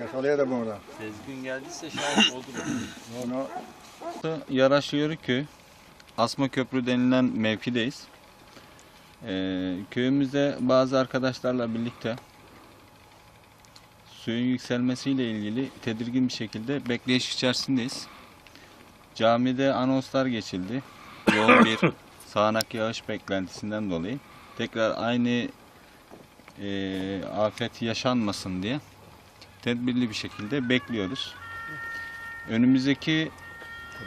Yakalaya da bunu. Sezgin geldiyse şahit oldu? Onu Yaraşıyorum köy. Asma Köprü denilen mevkideyiz. Ee, köyümüzde bazı arkadaşlarla birlikte suyun yükselmesiyle ilgili tedirgin bir şekilde bekleyiş içerisindeyiz. Camide anonslar geçildi. Yoğun bir sağanak yağış beklentisinden dolayı tekrar aynı e, afet yaşanmasın diye tedbirli bir şekilde bekliyoruz. Önümüzdeki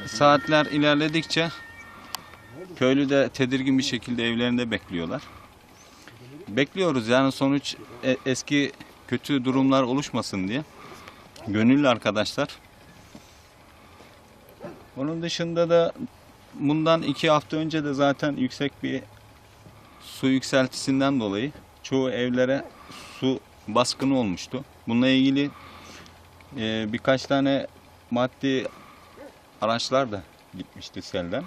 Saatler ilerledikçe köylü de tedirgin bir şekilde evlerinde bekliyorlar. Bekliyoruz yani sonuç e- eski kötü durumlar oluşmasın diye. Gönüllü arkadaşlar. Onun dışında da bundan iki hafta önce de zaten yüksek bir su yükseltisinden dolayı çoğu evlere su baskını olmuştu. Bununla ilgili e, birkaç tane maddi araçlar da gitmişti selden.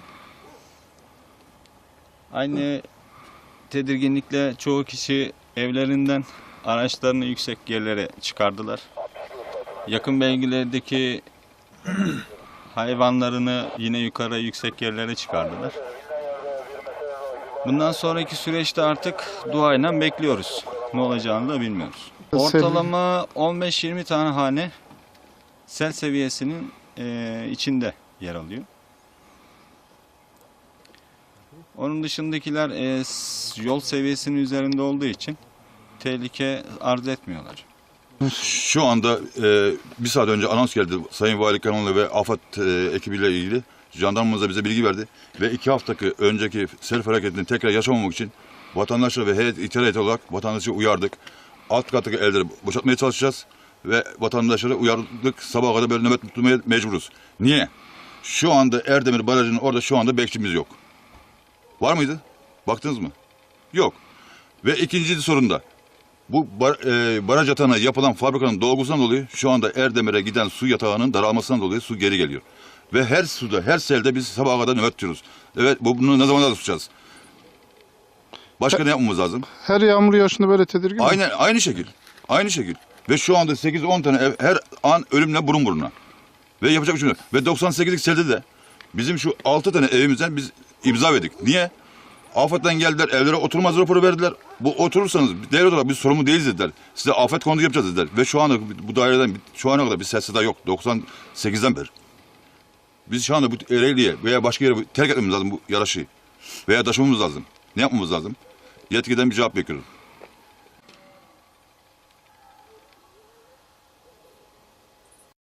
Aynı tedirginlikle çoğu kişi evlerinden araçlarını yüksek yerlere çıkardılar. Yakın bölgelerdeki hayvanlarını yine yukarı yüksek yerlere çıkardılar. Bundan sonraki süreçte artık duayla bekliyoruz. Ne olacağını da bilmiyoruz. Ortalama 15-20 tane hane sel seviyesinin eee, içinde yer alıyor. Onun dışındakiler eee, s- yol seviyesinin üzerinde olduğu için tehlike arz etmiyorlar. Şu anda e, bir saat önce anons geldi Sayın Vali Kanonlu ve AFAD e, ekibiyle ilgili. Jandarmamız da bize bilgi verdi. Ve iki haftaki önceki sel felaketini tekrar yaşamamak için vatandaşlar ve heyet ithal heyeti olarak vatandaşı uyardık. Alt kattaki evleri boşaltmaya çalışacağız. Ve vatandaşları uyardık. Sabaha kadar böyle nöbet tutmaya mecburuz. Niye? Şu anda Erdemir Barajı'nın orada şu anda bekçimiz yok. Var mıydı? Baktınız mı? Yok. Ve ikinci sorun da bu bar, e, baraj yatağına yapılan fabrikanın dolgusundan dolayı şu anda Erdemir'e giden su yatağının daralmasından dolayı su geri geliyor. Ve her suda, her selde biz sabaha kadar nöbet tutuyoruz. Evet bu- bunu ne zaman daha tutacağız? Başka ne yapmamız lazım? Her yağmur yağışında böyle tedirgin mi? Aynen aynı şekil. Aynı şekil. Ve şu anda 8-10 tane ev her an ölümle burun buruna. Ve yapacak bir şey yok. Ve 98'lik selde de bizim şu 6 tane evimizden biz imza verdik. Niye? Afetten geldiler evlere oturmaz raporu verdiler. Bu oturursanız devlet olarak biz sorumlu değiliz dediler. Size afet konusu yapacağız dediler. Ve şu anda bu daireden şu ana kadar bir ses seda yok. 98'den beri. Biz şu anda bu Ereğli'ye veya başka yere terk etmemiz lazım bu yaraşıyı. Veya taşımamız lazım. Ne yapmamız lazım? Yetkiden bir cevap bekliyorum.